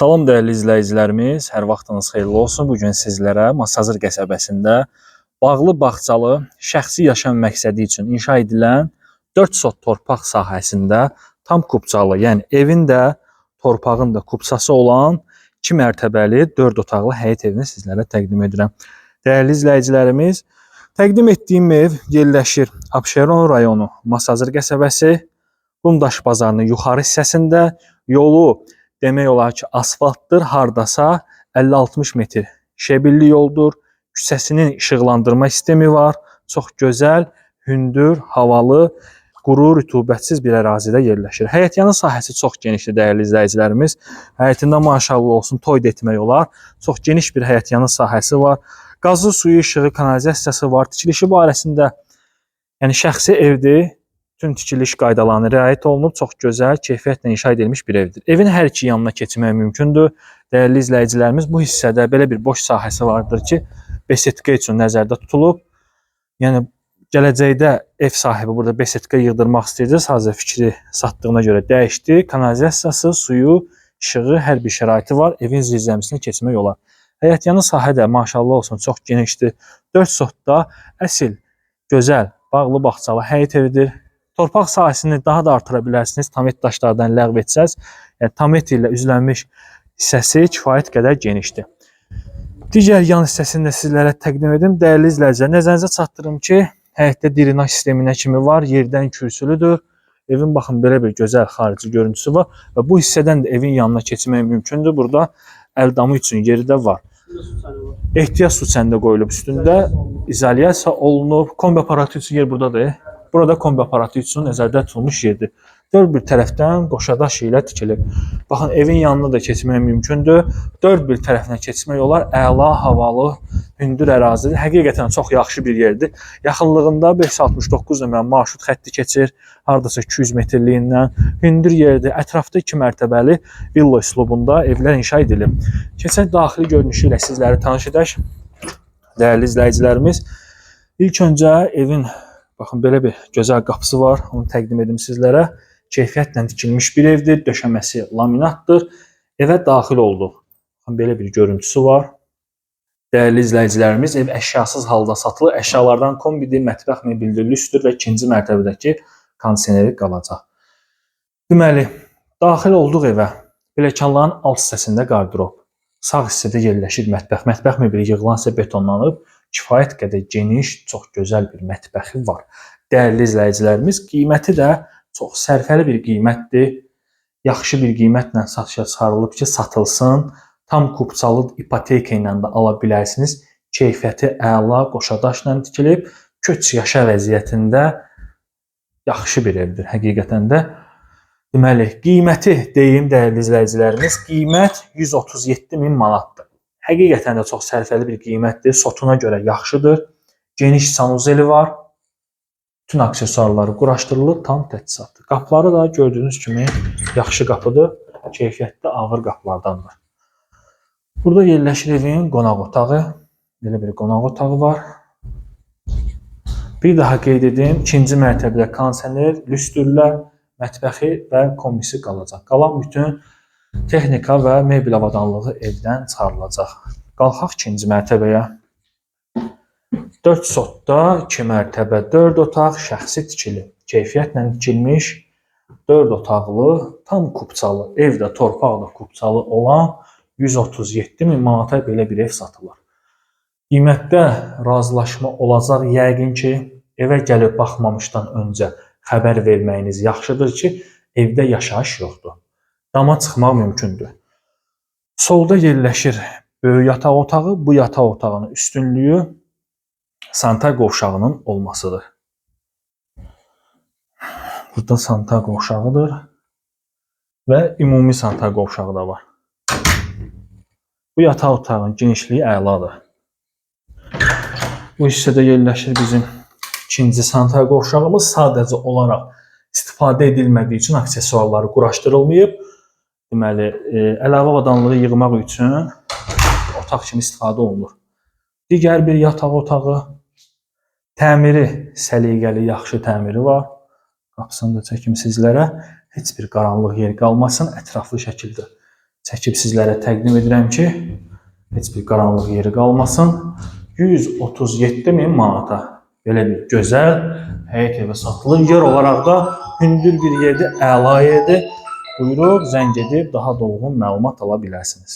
Salam dəyərli izləyicilərimiz, hər vaxtınız xeyirli olsun. Bu gün sizlərə Masazır qəsəbəsində bağlı bağçalı şəxsi yaşam məqsədi üçün inşa edilən 4 sot torpaq sahəsində tam kubçalı, yəni evin də, torpağın da kubçası olan 2 mərtəbəli 4 otaqlı həyət evini sizlərə təqdim edirəm. Dəyərli izləyicilərimiz, təqdim etdiyim ev yerləşir Abşeron rayonu Masazır qəsəbəsi Qumdaş bazarının yuxarı hissəsində yolu demək olar ki, asfaltdır, hardasa 50-60 metr şebilli yoldur. Küçəsinin işıqlandırma sistemi var. Çox gözəl, hündür, havalı, quru, rütubətsiz bir ərazidə yerləşir. Həyətyanı sahəsi çox genişdir dəyərli izləyicilərimiz. Həyətində maşallah olsun, toy da etmək olar. Çox geniş bir həyətyanı sahəsi var. Qazlı suyu, işığı, kanalizasiyası var. Tikilişi barəsində yəni şəxsi evdir. Bütün tikiliş qaydalarına riayət olunub, çox gözəl, keyfiyyətlə inşa edilmiş bir evdir. Evin hər iki yanına keçmək mümkündür. Dəyərli izləyicilərimiz, bu hissədə belə bir boş sahəsi vardır ki, besetka üçün nəzərdə tutulub. Yəni gələcəkdə ev sahibi burada besetka yığdırmaq istəyirsə, hazır fikri satdığına görə dəyişdi. Kanalizasiyası, suyu, işığı, hər bir şəraiti var. Evin zirzəmisinə keçmək olar. Həyətyanı sahə də maşallah olsun çox genişdir. 4 sotda əsl, gözəl, bağlı bağçalı həyət evidir. Torpaq sahəsini daha da artıra bilərsiniz. Tamet daşlardan ləğv etsəz, yəni tamet ilə üzlənmiş hissəsi kifayət qədər genişdir. Digər yan hissəsini də sizlərə təqdim edim. Dəyərli izləyicilər, nəzərinizə çatdırım ki, həyətdə drenaj sisteminə kimi var, yerdən kürsülüdür. Evin baxın belə bir gözəl xarici görüntüsü var və bu hissədən də evin yanına keçmək mümkündür. Burada əldamı üçün yeri də var. Ehtiyac su çəndə qoyulub üstündə, izolyasiya olunub. Kombi aparatı üçün yer buradadır. Burada kombi aparatı üçün nəzərdə tutulmuş yerdir. Dörd bir tərəfdən qoşadaş ilə tikilib. Baxın, evin yanına da keçmək mümkündür. Dörd bir tərəfinə keçmək olar. Əla, havalı, hündür ərazidir. Həqiqətən çox yaxşı bir yerdir. Yaxınlığında 569 nömrə marşrut xətti keçir. Hardasa 200 metrliyindən. Hündür yerdir. Ətrafda 2 mərtəbəli villa üslubunda evlər inşa edilib. Keçək daxili görünüşü ilə sizləri tanış edək. Dəyərli izləyicilərimiz, ilk öncə evin baxın belə bir gözəl qapısı var. Onu təqdim edim sizlərə. Keyfiyyətlə tikilmiş bir evdir. Döşəməsi laminatdır. Evə daxil olduq. Baxın belə bir görüntüsü var. Dəyərli izləyicilərimiz, ev əşyasız halda satılır. Əşyalardan kombidir, mətbəx mebeldir, lüstür və ikinci mərtəbədəki kondisioneri qalacaq. Deməli, daxil olduq evə. Pilləkənlərin alt hissəsində qardırob. Sağ hissədə yerləşir mətbəx. Mətbəx mebeli yığılan isə betonlanıb. Kifayət qədər geniş, çox gözəl bir mətbəxi var. Dəyərli izləyicilərimiz, qiyməti də çox sərfəli bir qiymətdir. Yaxşı bir qiymətlə satışa çıxarılıb ki, satılsın. Tam kupçalı ipoteka ilə də ala bilərsiniz. Keyfiyyəti əla, qoşadaşla tikilib, köç yaşa vəziyyətində yaxşı bir evdir həqiqətən də. Deməli, qiyməti deyim dəyərli izləyicilərimiz, qiymət 137 min manatdır. Həqiqətən də çox sərfəli bir qiymətdir. Sotuna görə yaxşıdır. Geniş sanuzeli var. Bütün aksesuarları quraşdırılıb, tam təchizatdır. Qapıları da gördüyünüz kimi yaxşı qapıdır. Keyfiyyətli ağır qapılardandır. Burada yerləşir evin qonaq otağı. Belə bir qonaq otağı var. Bir daha qeyd edim, ikinci mərtəbədə kondisioner, lüstrlər, mətbəxi və kombisi qalacaq. Qalan bütün texnika və mebel avadanlığı evdən çıxarılacaq. Qalxaq ikinci mərtəbəyə. 4 sotda 2 mərtəbə, 4 otaq şəxsi tikili, keyfiyyətlə tikilmiş 4 otaqlı, tam kupçalı, evdə torpaqla kupçalı olan 137 min manata belə bir ev satılır. Qiymətdə razılaşma olacaq yəqin ki, evə gəlib baxmamışdan öncə xəbər verməyiniz yaxşıdır ki, evdə yaşayış yoxdur. Dama çıxmaq mümkündür. Solda yerləşir böyük yataq otağı. Bu yataq otağının üstünlüyü sanitar qovşağının olmasıdır. Burada sanitar qovşağıdır və ümumi sanitar qovşağı da var. Bu yataq otağının genişliyi əladır. Bu hissədə yerləşir bizim ikinci sanitar qovşağımız. Sadəcə olaraq istifadə edilmədiyi üçün aksesuarları quraşdırılmayıb. Deməli, e, əlavə avadanlığı yığmaq üçün otaq kimi istifadə olunur. Digər bir yataq otağı təmiri səliqəli, yaxşı təmiri var. Qapısını da çəkim sizlərə. Heç bir qaranlıq yer qalmasın, ətraflı şəkildə çəkib sizlərə təqdim edirəm ki, heç bir qaranlıq yeri qalmasın. 137 min manata belə bir gözəl həyət evi satılır. Yer olaraq da hündür bir yerdir, əla yerdir. Buyurub zəng edib daha dolğun məlumat ala bilərsiniz.